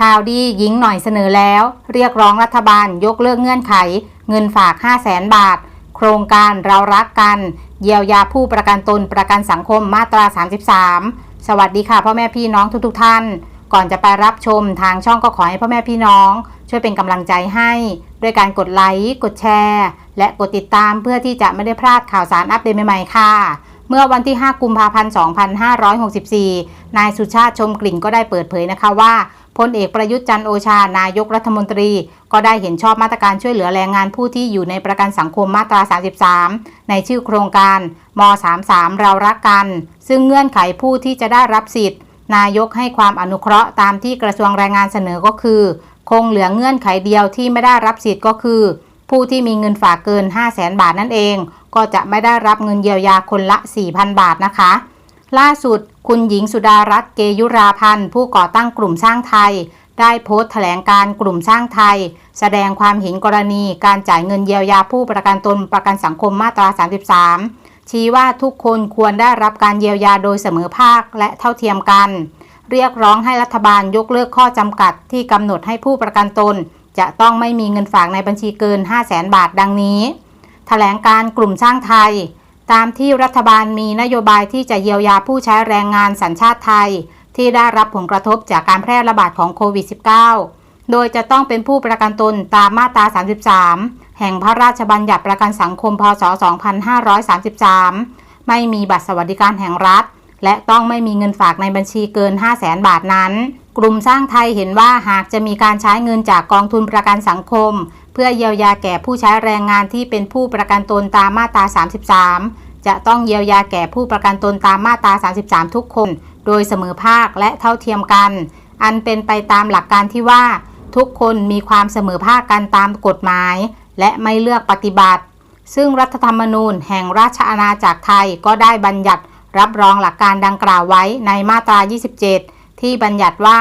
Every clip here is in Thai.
ข่าวดีหญิงหน่อยเสนอแล้ว เรียกร้องรัฐบาลยกเลิกเงื่อนไข เงินฝาก 5 0 0แสนบาท โครงการเรารักกัน เยียวยาผู้ประกันตนประกันสังคมมาตรา 33 สวัสดีค่ะพ่อแม่พี่น้องทุกๆทท่าน ก่อนจะไปรับชมทางช่องก็ขอให้พ่อแม่พี่น้อง ช่วยเป็นกำลังใจให้ ด้วยการกดไลค์กดแชร์ และกดติดตามเพื่อที่จะไม่ได้พลาดข่าวสารอัปเดตใหม่ๆค่ะเมื่อวันที่ 5 กุมภาพันธ์ 2564 นายสุชาติชมกลิ่นก็ได้เปิดเผยนะคะว่า พลเอกประยุทธ์จันโอชา นายกรัฐมนตรี ก็ได้เห็นชอบมาตรการช่วยเหลือแรงงานผู้ที่อยู่ในประกันสังคมมาตรา 33 ในชื่อโครงการม 33 เรารักกัน ซึ่งเงื่อนไขผู้ที่จะได้รับสิทธิ์ นายกให้ความอนุเคราะห์ตามที่กระทรวงแรงงานเสนอก็คือ คงเหลือเงื่อนไขเดียวที่ไม่ได้รับสิทธิ์ก็คือ ผู้ที่มีเงินฝากเกิน 5 0 0แสนบาทนั่นเอง ก็จะไม่ได้รับเงินเยียวยาคนละ 4,000 บาทนะคะ ล่าสุด คุณหญิงสุดารัตน์เกยุราพันธ์ ผู้ก่อตั้งกลุ่มสร้างไทย ได้โพสต์แถลงการกลุ่มสร้างไทย แสดงความเห็นกรณีการจ่ายเงินเยียวยาผู้ประกันตนประกันสังคมมาตรา 33 ชี้ว่าทุกคนควรได้รับการเยียวยาโดยเสมอภาคและเท่าเทียมกัน เรียกร้องให้รัฐบาลยกเลิกข้อจำกัดที่กำหนดให้ผู้ประกันตน จะต้องไม่มีเงินฝากในบัญชีเกิน 5 0 0แสนบาทดังนี้แถลงการกลุ่มสร้างไทย ตามที่รัฐบาลมีนโยบายที่จะเยียวยาผู้ใช้แรงงานสัญชาติไทย ที่ได้รับผลกระทบจากการแพร่ระบาดของโควิด -19 โดยจะต้องเป็นผู้ประกันตนตามมาตรา 33 แห่งพระราชบัญญัติประกันสังคม พศ 2533 ไม่มีบัตรสวัสดิการแห่งรัฐ และต้องไม่มีเงินฝากในบัญชีเกิน 5 0 0แสนบาทนั้น กลุ่มสร้างไทยเห็นว่าหากจะมีการใช้เงินจากกองทุนประกันสังคม เพื่อเยียวยาแก่ผู้ใช้แรงงานที่เป็นผู้ประกันตนตามมาตรา 33 จะต้องเยียวยาแก่ผู้ประกันตนตามมาตรา 33 ทุกคน โดยเสมอภาคและเท่าเทียมกัน อันเป็นไปตามหลักการที่ว่า ทุกคนมีความเสมอภาคกันตามกฎหมาย และไม่เลือกปฏิบัติ ซึ่งรัฐธรรมนูญแห่งราชอาณาจักรไทยก็ได้บัญญัติรับรองหลักการดังกล่าวไว้ในมาตรา 27 ที่บัญญัติว่า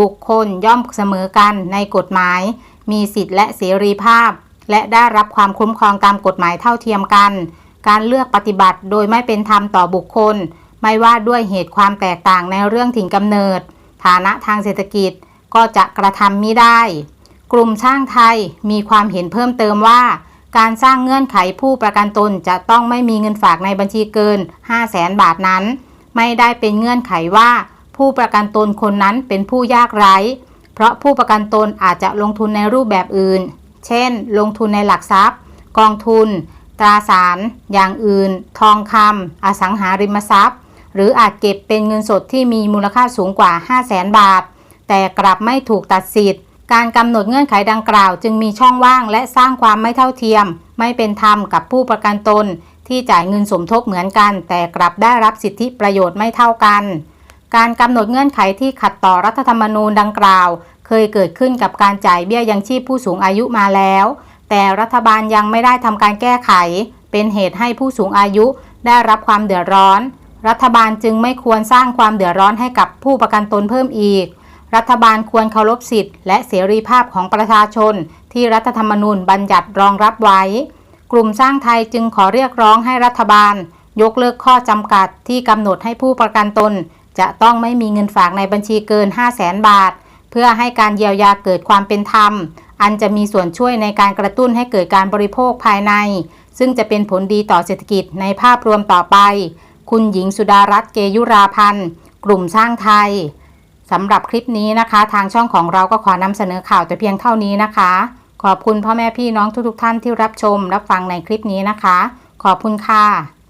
บุคคลย่อมเสมอกันในกฎหมาย มีสิทธิและเสรีภาพ และได้รับความคุ้มครองตามกฎหมายเท่าเทียมกัน การเลือกปฏิบัติโดยไม่เป็นธรรมต่อบุคคล ไม่ว่าด้วยเหตุความแตกต่างในเรื่องถิ่นกำเนิด ฐานะทางเศรษฐกิจก็จะกระทำมิได้ กลุ่มช่างไทยมีความเห็นเพิ่มเติมว่า การสร้างเงื่อนไขผู้ประกันตนจะต้องไม่มีเงินฝากในบัญชีเกิน 5 0 0แสนบาทนั้น ไม่ได้เป็นเงื่อนไขว่า ผู้ประกันตนคนนั้นเป็นผู้ยากไร้ ราะผู้ประกันตนอาจจะลงทุนในรูปแบบอื่น เช่น ลงทุนในหลักทรัพย์ กองทุน ตราสาร อย่างอื่น ทองคำอสังหาริมทรัพย์ หรืออาจเก็บเป็นเงินสดที่มีมูลค่าสูงกว่า 5 0 0แสนบาท แต่กลับไม่ถูกตัดสิทธิ์ การกำหนดเงื่อนไขดังกล่าว จึงมีช่องว่างและสร้างความไม่เท่าเทียม ไม่เป็นธรรมกับผู้ประกันตน ที่จ่ายเงินสมทบเหมือนกัน แต่กลับได้รับสิทธิประโยชน์ไม่เท่ากัน การกำหนดเงื่อนไขที่ขัดต่อรัฐธรรมนูญดังกล่าว เคยเกิดขึ้นกับการจ่ายเบี้ยยังชีพผู้สูงอายุมาแล้ว แต่รัฐบาลยังไม่ได้ทำการแก้ไข เป็นเหตุให้ผู้สูงอายุได้รับความเดือดร้อน รัฐบาลจึงไม่ควรสร้างความเดือดร้อนให้กับผู้ประกันตนเพิ่มอีก รัฐบาลควรเคารพสิทธิ์และเสรีภาพของประชาชน ที่รัฐธรรมนูญบัญญัติรองรับไว้ กลุ่มสร้างไทยจึงขอเรียกร้องให้รัฐบาล ยกเลิกข้อจำกัดที่กำหนดให้ผู้ประกันตน จะต้องไม่มีเงินฝากในบัญชีเกิน 5 0 0แสนบาท เพื่อให้การเยียวยาเกิดความเป็นธรรม อันจะมีส่วนช่วยในการกระตุ้นให้เกิดการบริโภคภายใน ซึ่งจะเป็นผลดีต่อเศรษฐกิจในภาพรวมต่อไป คุณหญิงสุดารัตน์เกยุราพันธ์ กลุ่มสร้างไทยสำหรับคลิปนี้นะคะ ทางช่องของเราก็ขอนำเสนอข่าวแต่เพียงเท่านี้นะคะ ขอบคุณพ่อแม่พี่น้องทุกๆท่านที่รับชม รับฟังในคลิปนี้นะคะ ขอบคุณค่ะ